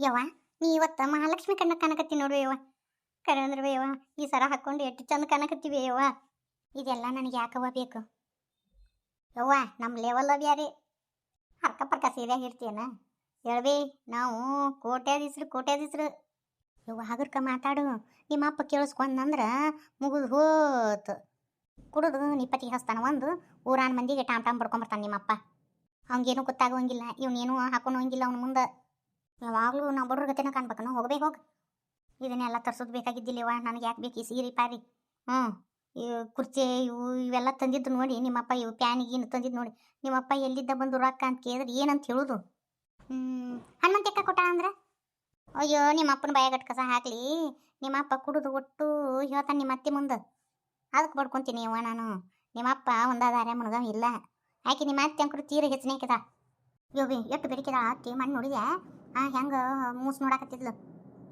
ಯವ್ವ, ನೀ ಇವತ್ತ ಮಹಾಲಕ್ಷ್ಮಿ ಕಣ್ಣ ಕಾಣಕತ್ತಿ ನೋಡು ಯವ್ವ. ಕರೆ ಅಂದ್ರೆ ಯವ್ವ, ಈ ಸರ ಹಾಕೊಂಡು ಎಷ್ಟು ಚಂದ ಕಾಣಕತ್ತೀವಿ ಯವ್ವ. ಇದೆಲ್ಲ ನನಗೆ ಯಾಕವ್ವ ಬೇಕು? ಯವ್ವ ನಮ್ಮ ಲೆವೆಲ್ ಬ್ಯಾರೆ ಅರ್ಕ ಪರ್ಕ ಸೀರೆಯಾಗಿ ಇರ್ತೀಯನ? ಹೇಳ್ಬಿ, ನಾವು ಕೋಟ್ಯಾಧೀಸ್ರು ಕೋಟ್ಯಾಧೀಸ್ರು ಯವ್ವ, ಹಗರ್ಕ ಮಾತಾಡು. ನಿಮ್ಮ ಅಪ್ಪ ಕೇಳಿಸ್ಕೊಂಡಂದ್ರೆ ಮುಗಿದು ಹೋತು. ಕುಡಿದು ನಿಪ್ಪತ್ತಿಗೆ ಹಸ್ತಾನ ಒಂದು, ಊರಾನ ಮಂದಿಗೆ ಟಾಮ್ ಟಾಮ್ ಬಡ್ಕೊಂಬರ್ತಾನೆ ನಿಮ್ಮಪ್ಪ. ಅವ್ನಿಗೇನು ಗೊತ್ತಾಗುವಂಗಿಲ್ಲ ಇವನೇನು ಹಾಕೊಂಡು ಹೋಗಿಲ್ಲ ಅವ್ನ ಮುಂದೆ. ಯಾವಾಗಲೂ ನಾವು ಬಡ್ರ ಗತಿನ ನಾವು ಹೋಗ್ಬೇಕು ಹೋಗಿ. ಇದನ್ನೆಲ್ಲ ತರ್ಸೋದು ಬೇಕಾಗಿದ್ದಿಲ್ಲವ, ನನಗೆ ಯಾಕೆ ಬೇಕು ಈ ಸೀರೆ ಪಾರಿ ಹ್ಞೂ ಈ ಕುರ್ಚಿ, ಇವು ಇವೆಲ್ಲ ತಂದಿದ್ದು ನೋಡಿ, ನಿಮ್ಮಪ್ಪ ಇವು ಪ್ಯಾನಿಗೀನು ತಂದಿದ್ದು ನೋಡಿ. ನಿಮ್ಮಪ್ಪ ಎಲ್ಲಿದ್ದ ಬಂದು ರೊಕ್ಕ ಅಂತ ಕೇಳಿದ್ರೆ ಏನಂತ ಹೇಳೋದು? ಹ್ಞೂ ಹನುಮಂತಕ್ಕ ಕೊಟ್ಟ ಅಂದ್ರೆ? ಅಯ್ಯೋ, ನಿಮ್ಮಪ್ಪನ ಅಪ್ಪನ ಕಸ ಹಾಕ್ಲಿ. ನಿಮ್ಮಪ್ಪ ಕುಡಿದು ಒಟ್ಟು ಹೇಳ್ತಾನೆ ನಿಮ್ಮ ಅತ್ತೆ ಮುಂದೆ. ಅದಕ್ಕೆ ಬಡ್ಕೊಂತೀನಿ ಅವ ನಾನು. ನಿಮ್ಮಪ್ಪ ಒಂದಾದಾರೆ ಮುನಗ ಇಲ್ಲ. ಆಕೆ ನಿಮ್ಮ ಅತ್ತೆ ಅಂಕರು ತೀರ ಹೆಚ್ಚಿನ ಹಾಕಿದ ಯೋಬಿ ಎಷ್ಟು ಬೆರಿಕಿದ ಆಕೆ ಮಣ್ಣು ನೋಡಿದೆ ಆ, ಹೆಂಗೆ, ಮೂಸ್ ನೋಡಾಕತ್ತಿದ್ಲು.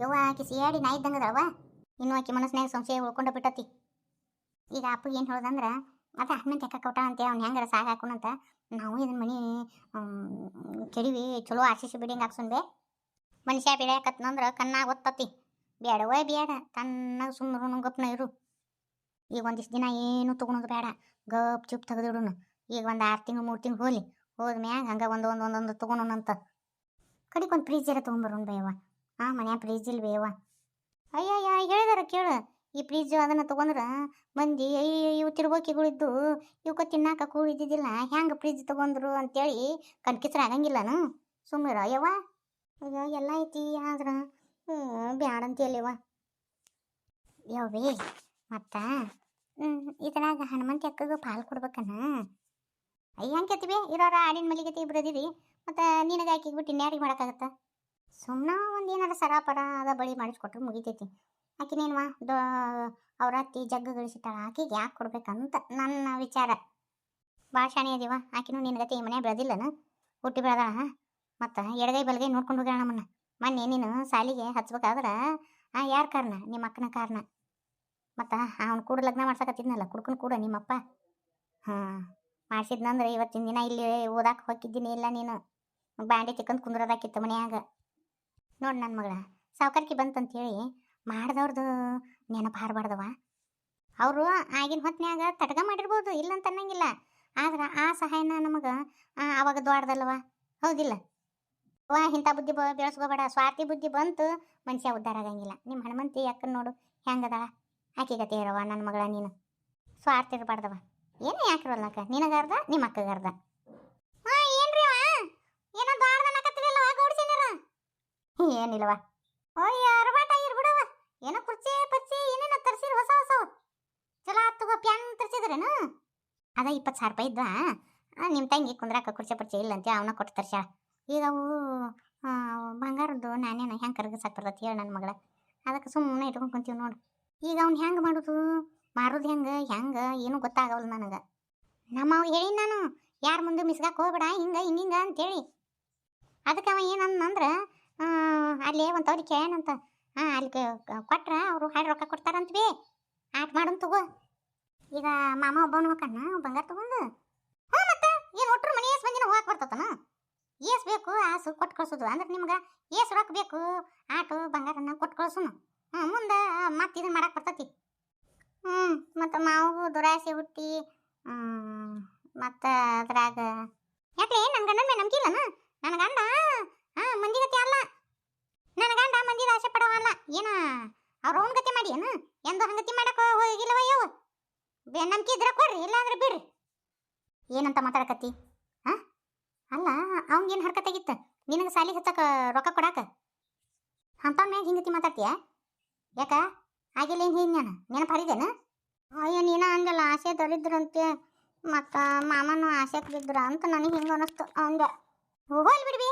ಯವ್ವ, ಆಕೆ ಸಿಯಾಡಿ ನಾ ಇನ್ನು ಆಕೆ ಮನಸ್ಸಿನಾಗ ಸಂಶಯ ಉಳ್ಕೊಂಡು ಬಿಟ್ಟತಿ. ಈಗ ಅಪ್ಪಗೆ ಏನು ಹೇಳ್ದಂದ್ರೆ, ಅದ ಅಮ್ಮನ ತೆಕ್ಕ ಕೊಟ್ಟ ಅಂತ ಅವ್ನು ಹೆಂಗಾರ ಸಾಗ ಹಾಕೊಂಡಂತ ನಾವು ಇದನ್ನ ಮನೆ ಕೆಡಿವಿ, ಚಲೋ ಆಶಿಸಿ ಬಿಡಿಂಗ್ ಹಾಕ್ಸೊಂಡೆ ಮನುಷ್ಯ ಬೆಳೆಯಕತ್ನಂದ್ರೆ ಕಣ್ಣಾಗ ಒತ್ತತಿ. ಬೇಡವ ಬೇಡ ತನ್ನಾಗ ಸುಮ್ಮನೆ ಗಪ್ನ ಇರು. ಈಗ ಒಂದಿಷ್ಟು ದಿನ ಏನು ತೊಗೊಳೋದು ಬೇಡ ಗಪ್, ಚುಪ್ ತೆಗೆದಿಡುನು ಈಗ ಒಂದು ಆರು ತಿಂಗಳು, ಮೂರು ತಿಂಗಳು ಹೋಲಿ. ಹೋದ್ಮ್ಯಾಗ ಹಂಗೆ ಒಂದು ಒಂದು ಒಂದೊಂದು ತೊಗೊಳೋಣಂತ. ಕಡಿಗೆ ಒಂದು ಫ್ರಿಜ್ ಇರ ತೊಗೊಂಬರೋಣ ಬೇವ ಆ ಮನ್ಯಾಗ ಫ್ರಿಜ್ ಇಲ್ಲ ಬೇವ ಅಯ್ಯಯ್ಯ ಹೇಳಿದಾರ ಕೇಳು. ಈ ಫ್ರಿಜ್ ಅದನ್ನು ತಗೊಂಡ್ರ ಮಂದಿ ಅಯ್ಯ ಇವು ತಿರುಗೋಕಿಗಳಿದ್ದು, ಇವಕ್ಕೆ ತಿನ್ನಾಕ ಕೂಳಿದ್ದಿದ್ದಿಲ್ಲ ಹೆಂಗೆ ಫ್ರಿಜ್ ತಗೊಂಡ್ರು ಅಂತೇಳಿ ಕಣ್ಕಿಸ್ರ ಆಗಂಗಿಲ್ಲನು. ಸುಮ್ಮನೆ ಯವ್ವ ಅಯ್ಯೋ, ಎಲ್ಲ ಐತಿ ಆದ್ರೆ ಹ್ಞೂ ಬ್ಯಾಡ ಅಂತ ಹೇಳಿವ ಯವ್ವೇ, ಮತ್ತ ಇದ್ರಾಗ ಹನುಮಂತ ಅಕ್ಕಗ ಪಾಲು ಕೊಡ್ಬೇಕನ? ಅಯ್ಯ ಹಂಗೆ ಇರೋರ ಆಡಿನ ಮಲಿಗತಿ ಇಬ್ರದಿರಿ ಮತ್ತು ನಿನಗೆ ಆಕಿಗೆ ಬಿಟ್ಟು ಇನ್ಯಾರಿಗೆ ಮಾಡೋಕ್ಕಾಗತ್ತೆ? ಸುಮ್ಮನೆ ಒಂದು ಏನಾರ ಸರಾಪರ ಅದ ಬಳಿ ಮಾಡಿಸ್ಕೊಟ್ರೆ ಮುಗಿತೈತಿ. ಆಕಿನೇನ್ವಾ ದ, ಅವ್ರ ಅತ್ತಿ ಜಗ್ಗ ಗಳಿಸಿಟ್ಟಾಳ ಆಕಿಗೆ ಯಾಕೆ ಕೊಡ್ಬೇಕಂತ ನನ್ನ ವಿಚಾರ. ಭಾಳ ಶಾಣೆ ಅದೀವ, ಆಕಿನೂ ನಿನಗತಿ ಈ ಮನೆ ಬೆಳೆದಿಲ್ಲನ? ಹುಟ್ಟಿ ಬೆಳೆದಾಳ ಮತ್ತು ಎಡಗೈ ಬಲಗೈ ನೋಡ್ಕೊಂಡು ಹೋಗ್ಯಾಳ ನಮ್ಮನ್ನ. ಮೊನ್ನೆ ನೀನು ಸಾಲಿಗೆ ಹಚ್ಬೇಕಾದ್ರೆ ಆ ಯಾರ ಕಾರಣ? ನಿಮ್ಮ ಅಕ್ಕನ ಕಾರಣ. ಮತ್ತು ಅವ್ನು ಕೂಡ ಲಗ್ನ ಮಾಡ್ಸಕತ್ತಿದ್ನಲ್ಲ ಕುಡ್ಕೊಂಡು ಕೂಡ ನಿಮ್ಮಪ್ಪ. ಹಾಂ ಮಾಡಿಸಿದ್ನಂದ್ರೆ ಇವತ್ತಿನ ದಿನ ಇಲ್ಲಿ ಓದಾಕ ಹೋಗಿದ್ದೀನಿ ಇಲ್ಲ ನೀನು. ಬಾಂಡೆ ತಿಕ್ಕಂದು ಕುಂದ್ರದಾಕಿತ್ತು ಮನ್ಯಾಗ. ನೋಡಿ ನನ್ನ ಮಗಳ, ಸಾವುಕಾರಿಕೆ ಬಂತಂತೇಳಿ ಮಾಡ್ದವ್ರದ್ದು ನೆನಪು ಹಾರಬಾರ್ದವ. ಅವರು ಆಗಿನ ಹೊತ್ನ್ಯಾಗ ತಡ್ಗ ಮಾಡಿರ್ಬೋದು ಇಲ್ಲ ಅಂತ ಅನ್ನಂಗಿಲ್ಲ. ಆದ್ರೆ ಆ ಸಹಾಯನ ನಮಗೆ ಆವಾಗ ದೊಡ್ಡದಲ್ವ ಹೌದಿಲ್ಲ? ವಾ, ಇಂಥ ಬುದ್ಧಿ ಬ, ಬೆಳೆಸ್ಕೋಬೇಡ. ಸ್ವಾರ್ಥಿ ಬುದ್ಧಿ ಬಂತು, ಮನುಷ್ಯ ಉದ್ಧಾರ ಆಗಂಗಿಲ್ಲ. ನಿಮ್ಮ ಹನುಮಂತಿ ಅಕ್ಕನ ನೋಡು ಹೆಂಗದ ಆಕಿಗತೆ ಇರವ ನನ್ನ ಮಗಳ ನೀನು. ಸ್ವಾರ್ಥ ಇರಬಾರ್ದವ. ಏನು ಯಾಕಿರಲ್ಲಕ್ಕ? ನಿನಗಾರ್ದ ನಿಮ್ಮ ಅಕ್ಕಗಾರ್ದ ಏನ್ರಿ ಏನೋ ದ್ವಾರದನ್ನಕತ್ತಿರಲ್ಲ ಗೌಡ್ಸಿನರ ಏನಿಲ್ಲವ ಓಯ್ ಅರ್ಬಾಟ ಇರ್ಬಿಡವ ಏನೋ ಕುರ್ಚಿ, ಪರ್ಚಿ, ಏನೇನೋ ತರ್ಸಿರ್ ಹೊಸ ಹೊಸ ಚಲೋ ಆತುಗೋ ಪ್ಯಾನ್ ತರ್ಸಿದ್ರೇನು? ಅದ ಇಪ್ಪತ್ತು ಸಾವಿರ ರೂಪಾಯಿ ಇದ್ದ ನಿಮ್ಮ ತಂಗಿ ಕುಂದ್ರಾಕ ಕುರ್ಚಿ, ಪರ್ಚಿ ಇಲ್ಲ ಅಂತ ಅವನ ಕೊಟ್ಟು ತರ್ಸ್ಯಾಳ. ಈಗ ಅವು ಬಂಗಾರದ್ದು ನಾನೇನ ಹೆಂಗೆ ಕರಗಸಕ್ಕೆ ಬರ್ತೈತಿ ಹೇಳಿ ನನ್ನ ಮಗಳ. ಅದಕ್ಕೆ ಸುಮ್ಮನೆ ಇಟ್ಕೊಂಡು ಕುಂತೀವಿ ನೋಡು. ಈಗ ಅವ್ನು ಹೆಂಗೆ ಮಾಡೋದು? ಮಾರೋದು ಹೆಂಗೆ ಹೆಂಗೆ, ಏನೂ ಗೊತ್ತಾಗವಲ್ಲ ನನಗೆ. ನಮ್ಮ ಅವ್ ಹೇಳಿ ನಾನು, ಯಾರ ಮುಂದೆ ಮಿಸ್ಗಾಕ್ ಹೋಗ್ಬೇಡ, ಹಿಂಗೆ ಹಿಂಗಿಂಗ ಅಂತೇಳಿ ಅದಕ್ಕೆ ಅವ ಏನಂದ್ರೆ ಅಲ್ಲಿ ಒಂದು ತವ್ರಿ ಕೇಳನಂತ ಹಾಂ, ಅಲ್ಲಿ ಕೊಟ್ರ ಅವರು ಹಾಡಿ ರೊಕ್ಕ ಕೊಡ್ತಾರಂತ ಬಿ. ಆಟ ಮಾಡೋಣ ತಗೋ. ಈಗ ಮಾಮ ಒಬ್ಬನ ಹೋಗಣ್ಣ ಬಂಗಾರ ತಗೊಂಡು. ಹ್ಞೂ ಮತ್ತೆ ಏನು ಒಟ್ರು ಮನೆ ಏಸ್ ಮಂದಿನ ಹೋಗಕ್ಕೆ ಬರ್ತತನ? ಏಸ್ ಬೇಕು, ಆಸು ಕೊಟ್ಟು ಕಳ್ಸೋದು. ಅಂದ್ರೆ ನಿಮ್ಗೆ ಏಸು ರೊಕ್ಕ ಬೇಕು, ಆಟು, ಬಂಗಾರನ ಕೊಟ್ಟು ಕಳ್ಸೋನು. ಹ್ಞೂ ಮುಂದೆ ಮತ್ತೆ ಇದು ಮಾಡಕ್ಕೆ ಬರ್ತತಿ. ಹ್ಞೂ ಮತ್ತು ಮಾವು, ದುರಾಸೆ ಹುಟ್ಟಿ ಮತ್ತು ಅದ್ರಾಗ ಯಾಕೆ ನನ್ನ ಗಂಡನ ಮೇಲೆ ನಂಬಿಕೆ ಇಲ್ಲನ? ನನ್ನ ಗಂಡ ಹಾಂ ಮಂದಿ ಗತಿ ಅಲ್ಲ. ನನ್ನ ಗಂಡ ಮಂದಿದ ಆಸೆ ಪಡವ ಅಲ್ಲ. ಏನ ಅವ್ರ ಓನ್ ಗತಿ ಮಾಡಿ ಏನು? ಎಂದು ಹಂಗತಿ ಮಾಡಕ್ಕೆ ಹೋಗಿಲ್ಲವ ನಂಬಿಕೆ ಇದ್ರೆ ಕೊಡ್ರಿ, ಇಲ್ಲಾಂದ್ರೆ ಬಿಡ್ರಿ. ಏನಂತ ಮಾತಾಡಕತ್ತಿ? ಹಾಂ ಅಲ್ಲ, ಅವಂಗೇನು ಹರ್ಕತ್ತಾಗಿತ್ತು ನಿನಗೆ ಸಾಲಿ ಹಚ್ಚಕ್ಕೆ ರೊಕ್ಕ ಕೊಡಾಕ? ಅಂತ ಮ್ಯಾಗ ಹಿಂಗತಿ ಮಾತಾಡ್ತೀಯ? ಯಾಕ? ಆಗಿಲ್ಲ ಏನು ಹೇಳಿ ನಾನು ನೆನಪು ಹರಿದೇನ? ಅಯ್ಯೋ, ನೀನ ಅಂದಲ್ಲ ಆಸೆ ದೊರಿದ್ರಂತೆ. ಮತ್ತು ಮಾಮನ ಆಸೆಗೆ ಬಿದ್ರ ಅಂತ ನನಗೆ ಹಿಂಗೆ ಅನ್ನಿಸ್ತು ಅಂದೆ ಹೋಗಲ್ ಮಾಡದ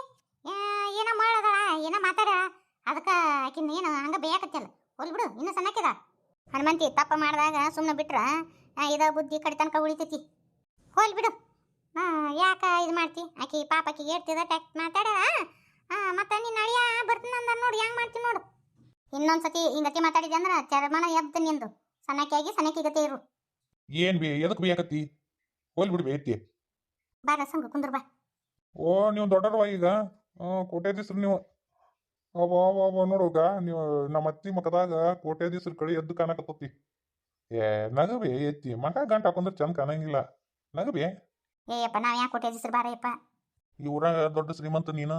ಏನೋ ಮಾತಾಡ ಅದಕ್ಕೆ ಆಕಿನ ಏನು ಹಂಗೆ ಬೇಯಕತ್ತಲ್ಲ? ಹೋಗ್ಲಿ ಬಿಡು ಇನ್ನೂ ಸಣ್ಣಕ್ಕಿದ. ಹನುಮಂತಿ ತಪ್ಪ ಮಾಡಿದಾಗ ಸುಮ್ಮನೆ ಬಿಟ್ರ ಇದ ಬುದ್ಧಿ ಕಡೆ ತನಕ ಉಳಿತೈತಿ ಬಿಡು. ಹಾಂ ಯಾಕ ಇದು ಮಾಡ್ತಿ? ಆಕಿ ಪಾಪ ಆಕಿಗೆ ಏರ್ತಿದ ಟ್ಯಾಕ್ಟ್ ಮಾತಾಡ ಹಾಂ ಮತ್ತೆ ನಿನ್ನ ಅಳಿಯ ಬರ್ತೀನಿ ನೋಡಿ ಹೆಂಗೆ ಮಾಡ್ತೀನಿ ನೋಡು. ಇನ್ನೊಂದ್ಸತಿ ಹಿಂಗತಿ ಮಾತಾಡಿದೆ ಅಂದ್ರೆ ಚರ್ಮನ ಎದ್ದು ನಿಂದು. ಸಣ್ಣಕ್ಕಾಗಿ ಸಣ್ಣಕ್ಕಿಗತೆ ಇರು. ಏನ್ ಬಿ ಎದಕ್ಕೆ ಬೇಯಕತ್ತಿ? ಹೋಲ್ ಬಿಡು ಬೇತಿ ಬಾ ಸಂಗ ಕುಂದ್ರ ಬಾ ಓ ನೀವು ದೊಡ್ಡರವ ಈಗ? ಕೋಟೆ ದಿಸ್ರು ನೀವು. ಅವ ಅವ ಅವ ನೋಡೋಗ ನೀವು ನಮ್ಮ ಅತ್ತಿ ಮಕದಾಗ ದಿವಸ ಕಡೆ ಎದ್ದು ಕಾಣಕತ್ತತಿ. ಏ ನಗಬೇ ಎತ್ತಿ ಮಕ ಗಂಟ ಹಾಕೊಂಡ್ರೆ ಚಂದ ಕಾಣಂಗಿಲ್ಲ. ನಗಬೇ. ಏಯಪ್ಪ ನಾವ್ ಯಾಕೆ ಕೊಟ್ಟೆ ಹೆಸರು ಬಾರಯ್ಯಪ್ಪ ಈ ಊರಾಗ ದೊಡ್ಡ ಶ್ರೀಮಂತ ನೀನು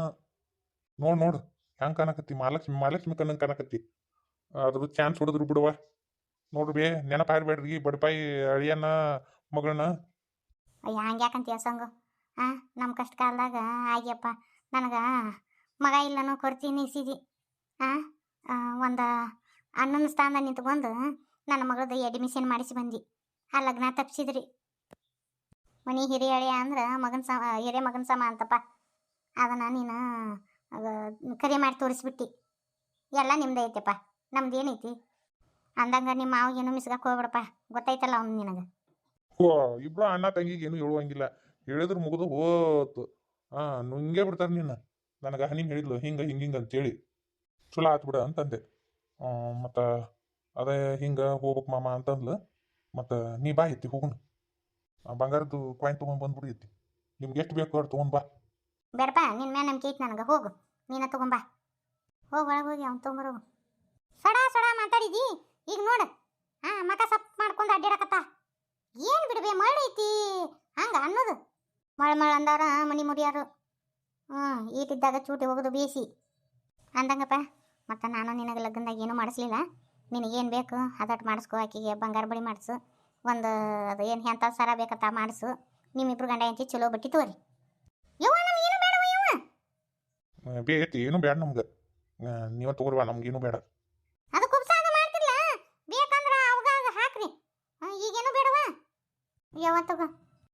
ನೋಡು ನೋಡು ಹೆಂಗ್ ಕಾಣಕತ್ತಿ? ಮಹಾಲಕ್ಷ್ಮಿ ಮಹಾಲಕ್ಷ್ಮಿ ಕಣ್ಣಂಗ್ ಕಾಣಕತ್ತಿ. ಅದ್ರ ಚಾನ್ಸ್ ಹೊಡೆದ್ರು ಬಿಡುವ ನೋಡ್ರಿ ಬೇ ನೆನಪಾರ್ಬೇಡ್ರಿ ಬಡಪಾಯಿ ಅಳಿಯನ್ನ ಮಗಳನ್ನ. ಅಯ್ಯ ಹಂಗ್ಯಾಕಂತೀಯ ಸಂಗು? ಆ ನಮ್ಮ ಕಷ್ಟ ಕಾಲದಾಗ ಆಗ್ಯಪ್ಪ. ನನಗೆ ಮಗ ಇಲ್ಲನೋ ಕೊಡ್ತೀನಿ ಸಿದಿ ಆ? ಒಂದು ಹನ್ನೊಂದು ಸ್ಥಾನ ನಿಂತ್ಕೊಂಡು ನನ್ನ ಮಗಳದ್ದು ಅಡ್ಮಿಷನ್ ಮಾಡಿಸಿ ಬಂದು. ಆ ಲಗ್ನ ತಪ್ಪಿಸಿದ್ರಿ ಮನೆ ಹಿರಿಯಳೆಯ ಅಂದ್ರೆ ಮಗನ ಸಮ, ಹಿರಿಯ ಮಗನ ಸಮ ಅಂತಪ್ಪ. ಅದನ್ನು ನೀನು ಕರೆ ಮಾಡಿ ತೋರಿಸ್ಬಿಟ್ಟು. ಎಲ್ಲ ನಿಮ್ದು ಐತೆಪ್ಪ. ನಮ್ದು ಏನೈತಿ? ಅಂದಂಗ ನಿಮ್ಮ ಮಾವಿಗೇನು ಮಿಸ್ಗಕ್ಕೆ ಹೋಗ್ಬಿಡಪ್ಪ. ಗೊತ್ತೈತಲ್ಲ ಅವ್ನು ನಿನಗೆ. ಓ ಇಬ್ರು ಅಣ್ಣ ತಂಗಿಗೆ ಏನು ಹೇಳುವಂಗಿಲ್ಲ. ಹೇಳಿದ್ರು ಮುಗಿದು ಹೋತು. ಹಾಂ ನುಂಗೇ ಬಿಡ್ತಾರೆ ನೀನು. ನನಗೆ ಹನಿಮ್ ಹೇಳಿದ್ಲು, ಹಿಂಗ ಹಿಂಗ ಹಿಂಗ ಅಂತೇಳಿ. ಚಲೋ ಆತ್ ಬಿಡ ಅಂತಂದೆ. ಮತ್ತು ಅದೇ ಹಿಂಗ ಹೋಗ್ಬೇಕು ಮಾಮ ಅಂತಂದ್ಲು. ಮತ್ತು ನೀ ಬಾ ಎತ್ತಿ ಹೋಗುಣ ಬಂಗಾರದ್ದು ಕಾಯಿನ್ ತೊಗೊಂಡು ಬಂದ್ಬಿಡಿ ಎತ್ತಿ. ನಿಮ್ಗೆ ಎಷ್ಟು ಬೇಕು ಅವ್ರು ತೊಗೊಂಡ್ ಬಾ. ಬೇಡಪ್ಪ ನಿನ್ನ ಮೇಲೆ ನಂಬಿಕೆ ಐತಿ ನನಗೆ, ಹೋಗು. ನೀನ ತಗೊಂಬಾ ಹೋಗಿ, ಒಳಗೆ ಹೋಗಿ ಅವ್ನು ತೊಗೊಂಬರು. ಸಡ ಸಡ ಮಾತಾಡಿದಿ? ಈಗ ನೋಡು. ಹಾ ಮಕ ಸಪ್ ಮಾಡ್ಕೊಂಡು ಅಡ್ಡಾಡಕತ್ತ ಏನು ಬಿಡ್ಬೇ ಮಳೆ ಐತಿ. ಹಂಗೆ ಅನ್ನೋದು. ಮಳೆ ಮಳೆ ಅಂದಾರ ಮನಿ ಮುರಿಯಾರು. ಹ್ಞೂ ಈಟಿದ್ದಾಗ ಚೂಟಿ ಹೋಗೋದು ಬೇಸಿ. ಅಂದಂಗಪ್ಪ ಮತ್ತು ನಾನು ನಿನಗೆ ಲಗ್ನದಾಗ ಏನೂ ಮಾಡಿಸ್ಲಿಲ್ಲ. ನಿನಗೇನು ಬೇಕು ಅದಟ್ಟು ಮಾಡಿಸ್ಕೊ ಆಕಿಗೆ ಬಂಗಾರ ಬಳಿ ಮಾಡಿಸು. ಒಂದು ಅದು ಏನು ಎಂಥ ಸರ ಬೇಕಂತ ಮಾಡಿಸು. ನಿಮ್ಮಿಬ್ರು ಗಂಡ ಹೆಂಡತಿ ಚಲೋ ಬಟ್ಟಿ ತೋರಿ ಯವ್ವ ನಮಗೇನು ಬೇಡವ ಯವ್ವ. ಆ, ಬೇ ಏನು ಬೇಡ ನಮ್ಗೆ. ನೀವ ತಗೋರ್ವಾ ನಮ್ಗೇನು ಬೇಡ. ಅದು ಕುಬ್ಸ ಅದು ಮಾಡ್ತಿರ್ಲ ಬೇಕಂದ್ರ ಅವಾಗ ಹಾಕ್ರಿ. ಈಗೇನು ಬೇಡವಾ. ಯಾವ ತಗೋ.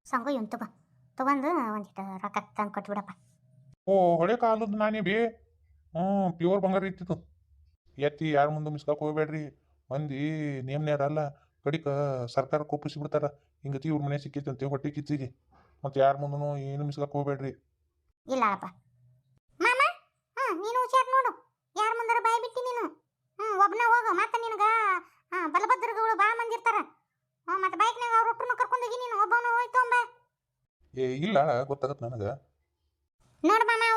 ಸಂಗು ಇವನ್ ತಗೋ. ತಗೊಂಡು ಒಂದಿಟ್ಟು ರೊಕ್ಕ ತಂದು ಕೊಟ್ಬಿಡಪ್ಪ. ಓ ಹೊಳೆ ಕಾಲದ ನಾನೇ ಬೇ ಹ್ಞೂ ಪ್ಯೂರ್ ಬಂಗಾರ ಇತ್ತಿತ್ತು. ಎತ್ತಿ ಯಾರ ಮುಂದೆ ಮಿಸ್ಕಾಕ್ ಹೋಗ್ಬೇಡ್ರಿ. ಮಂದಿ ನೇಮ್ನೇರಲ್ಲ ಕಡಿಕ ಸರ್ಕಾರ ಕೊಪ್ಪಿಸಿ ಬಿಡ್ತಾರ ಹಿಂಗತಿ ಇವ್ರ ಮನೆ ಅಂತ ಹೊಟ್ಟೆ ಕಿತ್ತಿಗೆ. ಮತ್ತೆ ಯಾರ ಮುಂದೂ ಏನು ಮಿಸ್ಕಾಕ್ ಹೋಗ್ಬೇಡ್ರಿ. ಇಲ್ಲ ಅಪ್ಪ ಮಾಮ ಹಾ ನೀನು ಹುಷಾರ್ ನೋಡು. ಯಾರ ಮುಂದಾರ ಬಾಯಿ ಬಿಟ್ಟಿ ನೀನು? ಹ್ಞೂ ಒಬ್ಬನ ಹೋಗು ಮತ್ತೆ ನಿನಗ ಹಾ ಬಲಭದ್ರಗಳು ಬಾ ಮಂದಿ ಇರ್ತಾರ. ಹ್ಞೂ ಮತ್ತೆ ಬೈಕ್ನಾಗ ಅವ್ರ ಒಟ್ಟರು ಕರ್ಕೊಂಡೋಗಿ ನೀನು ಒಬ್ಬನು ಹೋಯ್ತು ಅಂಬ ಏ ಇಲ್ಲ ಗೊತ್ತಾಗತ್ತೆ ನನಗೆ.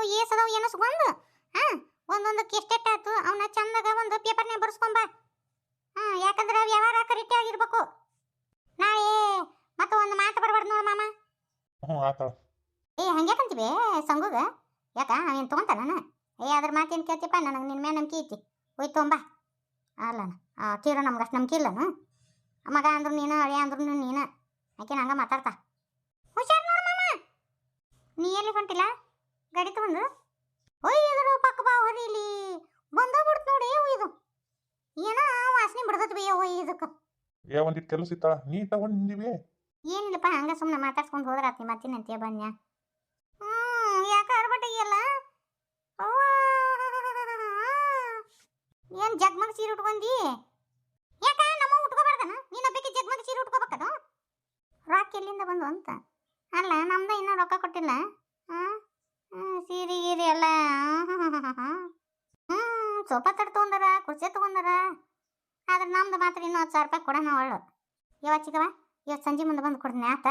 ಅದಾವ ಎನಸ್ಕೊಂಡು ಏಸ್ ಅದಾವು ಏನೋ ಸುಗೊಂಡು ಹಾ ಒಂದೊಂದಕ್ಕೆ ಎಷ್ಟೆಷ್ಟು ಆಯ್ತು. ಅವನ್ನ ಚಂದಾಗ ಒಂದು ಪೇಪರ್ನ್ಯಾಗ ಬರ್ಸ್ಕೊಂಬ ಹಾ ಯಾಕಂದ್ರೆ ವ್ಯವಹಾರ ಕರೆಕ್ಟ್ ಆಗಿರ್ಬೇಕು. ನಾಳೆ ಮತ್ತೆ ಒಂದು ಮಾತು ಬರ್ಬಾರ್ದು ನೋಡು ಮಾಮ. ಹ್ಞೂ ಆತಾಳ ಏ ಹಂಗ್ಯಾಕಂತೀವಿ? ಸಂಗುಗ? ಯಾಕ? ಏನು ತೊಗೊಂತಾನ ಏ ಅದ್ರ ಮಾತೇನು ಕೇಳ್ತಿಪ್ಪ ನನಗೆ ನಿನ್ನ ಮೇಲೆ ನಂಬಿಕೆ ಐತಿ. ಹೋಯ್ತು ತೊಂಬ ಅಲ್ಲ ಆ ತೀರ ನಮ್ಗೆ ಅಷ್ಟು ನಂಬಿಕೆ ಇಲ್ಲನ ಮಗ ಅಂದ್ರು ನೀನು ಅಳಿಯ ಅಂದ್ರು ನೀನು. ಆಕೆ ಹಂಗ ಮಾತಾಡ್ತಾ. ಹುಷಾರ್ ನೋಡು ಮಾಮ. ನೀ ಎಲ್ಲಿ ಹೊಂಟಿಲ್ಲ? ಗಾಡಿ ತಗೊಂಡು? ಒಯ್ಯದ್ರು ಪಕ್ಕ ಬಾ ಹೊರಿಲಿ ಬಂದ ಬಿಡ್ತು ನೋಡಿ ಇದು. ಏನೋ ವಾಸನೆ ಬಿಡ್ದತ್ ಬಿ ಒಯ್ ಇದಕ್ಕೆ? ಏ ಒಂದಿಟ್ಟು ಕೆಲಸ ಇತ್ತ ನೀ ತಗೊಂಡು ನಿಂದಿವಿ ಏನಿಲ್ಲಪ್ಪ ಹಂಗ ಸುಮ್ಮನೆ ಮಾತಾಡ್ಸ್ಕೊಂಡು ಹೋದ್ರ ಆತಿ ಮತ್ತಿನಂತೀಯ ಬನ್ಯ. ಹ್ಞೂ ಯಾಕೆ ಅರ್ಬಟ್ಟಿಗೆಲ್ಲ ಏನು ಜಗ್ಮಗ್ ಸೀರೆ ಉಟ್ಕೊಂಡಿ? ಯಾಕ ನಮ್ಮ ಉಟ್ಕೋಬಾರ್ದನ? ನಿನ್ನ ಬೇಕಿ ಜಗ್ಮಗ್ ಸೀರೆ ಉಟ್ಕೋಬೇಕದು? ರಾಕ್ ಎಲ್ಲಿಂದ ಬಂದು ಅಂತ? ಅಲ್ಲ ನಮ್ದ ಇನ್ನೂ ರೊಕ್ಕ ಕೊಟ್ಟಿಲ್ಲ. ಸೀರೆ ಗೀರೆ ಎಲ್ಲ. ಹ್ಞೂ ಸೋಫಾ ತಟ್ ತೊಗೊಂಡಾರ, ಕುರ್ಚಿ ತೊಗೊಂಡಾರ. ಆದ್ರೆ ನಮ್ದು ಮಾತ್ರ ಇನ್ನೂ ಹತ್ತು ಸಾವಿರ ರೂಪಾಯಿ ಕೊಡೋಣ ಒಳ್ಳೆ ಯಾವ ಚಿಕ್ಕವ ಇವತ್ತು ಸಂಜೆ ಮುಂದೆ ಬಂದು ಕೊಡ್ತೀನಿ ಆತ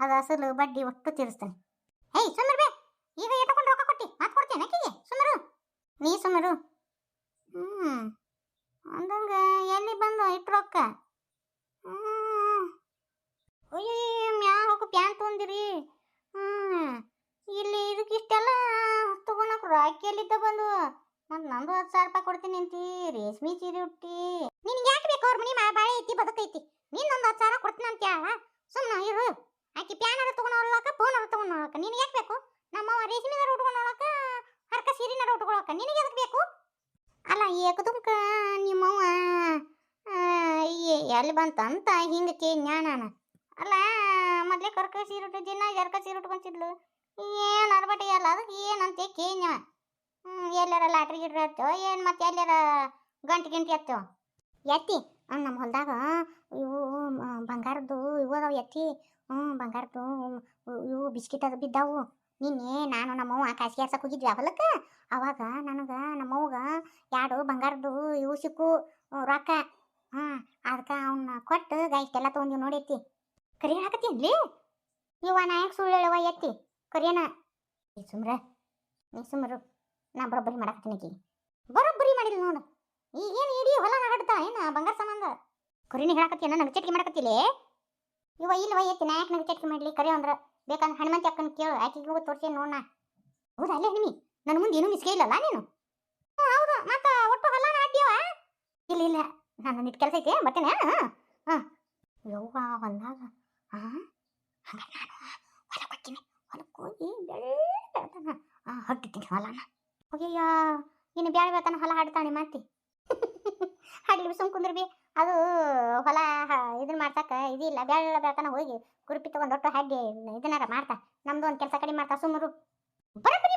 ಅದು ಅಸಲು ಬಡ್ಡಿ ಒಟ್ಟು ತೀರಿಸ್ತಾನೆ. ಹೇಯ್ ಸುಮ್ಮರು ಬೇ, ಈಗ ಇಟ್ಕೊಂಡು ರೊಕ್ಕ ಕೊಟ್ಟಿ, ಮಾತು ಕೊಡ್ತೀನಿ ಅಕ್ಕಿಗೆ ಸುಮ್ಮರು ನೀ ಸುಮ್ಮರು ಹ್ಞೂ ಅಂದಂಗ ಎಲ್ಲಿ ಬಂದು ಇಟ್ಟು ರೊಕ್ಕ ಹ್ಞೂ ಅಯ್ಯೋ ಮ್ಯಾ ಹೋಗು ಪ್ಯಾಂಟ್ ತೊಗೊಂದಿರಿ ಹ್ಞೂ ಇಲ್ಲಿ ಇದಕ್ಕೆ ಇಷ್ಟೆಲ್ಲ ತೊಗೊಳಕ್ ರೊಕ್ಕ ಎಲ್ಲಿದ್ದ ಬಂದು ಮತ್ತು ನಂದು ಹತ್ತು ಸಾವಿರ ರೂಪಾಯಿ ಕೊಡ್ತೀನಿ ಅಂತಿ ರೇಷ್ಮೆ ಸೀರೆ ಉಟ್ಟಿ ನಿನ್ಗೆ ಯಾಕೆ ಬೇಕು ಅವ್ರ ಮನಿ ಬಾಳೆ ಐತಿ ಬದುಕೈತಿ ನಿನ್ನೊಂದು ಹತ್ತು ಸಾವಿರ ಕೊಡ್ತೀನಿ ಅಂತ ಸುಮ್ಮನೆ ಇರು. ಆಕಿ ಫೋನ್ ಅದ ಫೋನರ ತಗೊಂಡೋಗ್ಲಕ್ಕ ನಿನಗೆ ಯಾಕೆ ಬೇಕು? ನಮ್ಮವ ರೇಷ್ಮೆದಾರ ಹರಕ ಹರ್ಕ ಸೀರಿನಾರ ಉಟ್ಕೊಳಕ ನಿನಗೆ ಯಾಕೆ ಬೇಕು? ಅಲ್ಲ ಏಕದುಮ್ಕ ನಿಮ್ಮವ್ವ ಎಲ್ಲಿ ಬಂತಂತ ಹಿಂಗೆ ಕೇ ನಾನು. ಅಲ್ಲ, ಮೊದಲೇ ಕರ್ಕ ಸೀರೆ ಉಟ್ಟಿದ್ದಿನ ಜರ್ಕ ಸೀರೆ ಉಟ್ಕೊಂತಿದ್ಲು. ಏನು ಅರ್ಬಟಿ ಅಲ್ಲ, ಅದಕ್ಕೆ ಏನಂತೆ ಹ್ಞೂ ಎಲ್ಲಾರ ಲಾಟ್ರಿ ಗಿಟ್ರಿ ಏನು ಮತ್ತೆ ಎಲ್ಲಾರ ಗಂಟೆ ಗಂಟು ಎತ್ತಿ. ಅವ್ನು ನಮ್ಮ ಹೊಲ್ದಾಗ, ಇವು ಬಂಗಾರದ್ದು ಇವು ಅದಾವ, ಎತ್ತಿ ಹ್ಞೂ ಬಂಗಾರದ್ದು ಇವು ಬಿಸ್ಕಿಟ್ ಅದು ಬಿದ್ದಾವು. ನಿನ್ನೆ ನಾನು ನಮ್ಮವ್ವ ಕಾಸಿಗೆ ಆರ್ಸಕ್ಕೆ ಹೋಗಿದ್ವಿ ಹೊಲಕ್ಕೆ. ಅವಾಗ ನನಗೆ ನಮ್ಮವ್ಗ ಎರಡು ಬಂಗಾರದ್ದು ಇವು ಸಿಕ್ಕು ರೊಕ್ಕ. ಹಾಂ ಅದಕ್ಕೆ ಅವನ್ನ ಕೊಟ್ಟು ಗಾಯಿಷ್ಟೆಲ್ಲ ತೊಗೊಂಡಿವಿ ನೋಡೈತಿ ಕರಿ ಹಾಕತ್ತೀನ್ಲಿ ಇವ ನಾಯಕ ಸುಳ್ಳು ಹೇಳುವ ಎತ್ತಿ. ಕರಿಯನ ಸುಮ್ರ, ನೀ ಸುಮ್ರು, ನಾ ಬರೋಬ್ಬರಿ ಮಾಡಕತ್ತೀನಿ ಬರೋಬ್ಬರಿ ಮಾಡಿಲ್ಲ ನೋಡು. ಈಗೇನು ಇಡೀ ಹೊಲ ನಾಗಡ್ತಾ ಏನ ಬಂಗಾರ ಸಂಬಂಧ? ಕುರಿನ ಹೇಳಕತ್ತಿ ನನಗೆ ಚಟ್ಕಿ ಮಾಡಕತ್ತಿಲೆ? ಇವ ಇಲ್ವ ಐತಿ ನಾ ಯಾಕೆ ನನಗೆ ಚಟ್ಕಿ ಮಾಡ್ಲಿ? ಕರೆ ಅಂದ್ರೆ ಬೇಕಂದ್ರೆ ಹನುಮಂತಿ ಅಕ್ಕನ ಕೇಳು. ಆಕೆಗೆ ಹೋಗಿ ತೋರ್ಸಿ ನೋಡಣ ಹೌದಾ, ಅಲ್ಲೇ ನಿಮಿ ನನ್ನ ಮುಂದೆ ಏನೂ ಮಿಸ್ಕೆ ಇಲ್ಲಲ್ಲ ನೀನು? ಹೌದು. ಮತ್ತೆ ಒಟ್ಟು ಹೊಲ ನಾಟ್ಯವ ಇಲ್ಲ ಇಲ್ಲ. ನಾನು ನಿಟ್ಟು ಕೆಲಸ ಐತೆ. ಬರ್ತೇನೆ. ಹಾಂ ಹಾಂ ಯವ್ವ, ಹೊಲ್ದಾಗ. ಹಾಂ? ಹಂಗಾರೆ ನಾನು ಹೊಲಕ್ಕೆ ಹೋಗ್ತೀನಿ ಹೊಲಕ್ಕೆ ಹೋಗಿ ಬೆಳ್ಳ ಬೆಳ್ತಾನ. ಹಾಂ ಹೊಟ್ಟಿದ್ದೀನಿ ಹೊಲನ. ಹೋಗಿಯ ಇನ್ನು ಬ್ಯಾಳೆ ಬೆಳ್ತಾನ ಹೊಲ ಹಾಡ್ತಾನೆ ಮಾತಿ. ಹಾಡ್ಲಿ ಸುಮ್ ಕುಂದ್ರಬಿ. ಅದು ಹೊಲ ಇದನ್ನ ಮಾಡ್ತಾಕ ಇದಿಲ್ಲ ಬೇಳ ಬೇಳ್ತಾನ ಹೋಗಿ ಕುರುಪಿ ತಗೊಂಡು ಒಟ್ಟು ಹಾಗೆ ಇದನ್ನಾರ ಮಾಡ್ತಾ. ನಮ್ದು ಒಂದು ಕೆಲಸ ಕಡಿಮೆ ಮಾಡ್ತಾ. ಸುಮ್ಮರು ಬರೋಬ್ಬರಿ